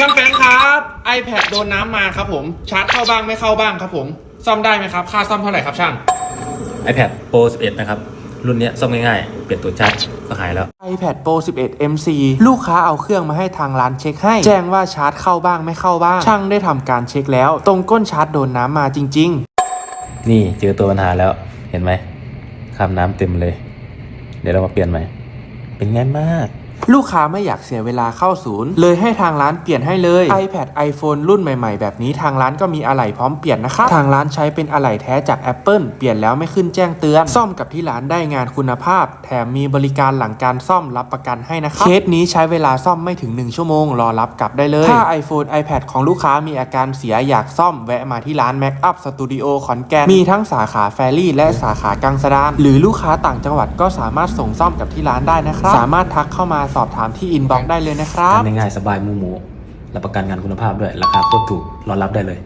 ช่างแฟงครับ iPad โดนน้ำมาครับผม ชาร์จเข้าบ้างไม่เข้าบ้างครับผม ซ่อมได้ไหมครับ ค่าซ่อมเท่าไหร่ครับช่าง iPad Pro 11 นะครับ รุ่นเนี้ยซ่อมง่ายๆ เปลี่ยนตัวชาร์จก็หายแล้ว iPad Pro 11 MC ลูกค้าเอาเครื่องมาให้ทางร้านเช็คให้ แจ้งว่าชาร์จเข้าบ้างไม่เข้าบ้าง ช่างได้ทำการเช็คแล้ว ตรงก้นชาร์จโดนน้ำมาจริงๆนี่เจอตัวปัญหาแล้วเห็นไหมคราบน้ำเต็มเลย เดี๋ยวเรามาเปลี่ยนใหม่เป็นง่ายมาก ลูกค้าไม่อยากเสียเวลาเข้าศูนย์ เลยให้ทางร้านเปลี่ยนให้เลย iPad iPhone รุ่นใหม่ๆ แบบนี้ทางร้านก็มีอะไหล่พร้อมเปลี่ยนนะครับทางร้านใช้เป็นอะไหล่แท้จาก Apple เปลี่ยนแล้วไม่ขึ้นแจ้งเตือน ซ่อมกับที่ร้านได้งานคุณภาพ แถมมีบริการหลังการซ่อมรับประกันให้นะครับเคสนี้ใช้เวลาซ่อมไม่ถึง 1 ชั่วโมง รอรับกลับได้เลย ถ้า iPhone iPad ของลูกค้ามีอาการเสียอยากซ่อมแวะมาที่ร้าน Mac Up Studio ขอนแก่นมีทั้งสาขาแฟรี่และสาขากังสดานหรือลูกค้าต่างจังหวัดก็สามารถส่งซ่อมกับที่ร้านได้นะครับสามารถทักเข้ามาสอบถามที่อินบ็อกซ์ได้เลยนะครับง่ายๆสบายมูหมูรับประกันงานคุณภาพด้วย ราคาโคตรถูกรอรับได้เลย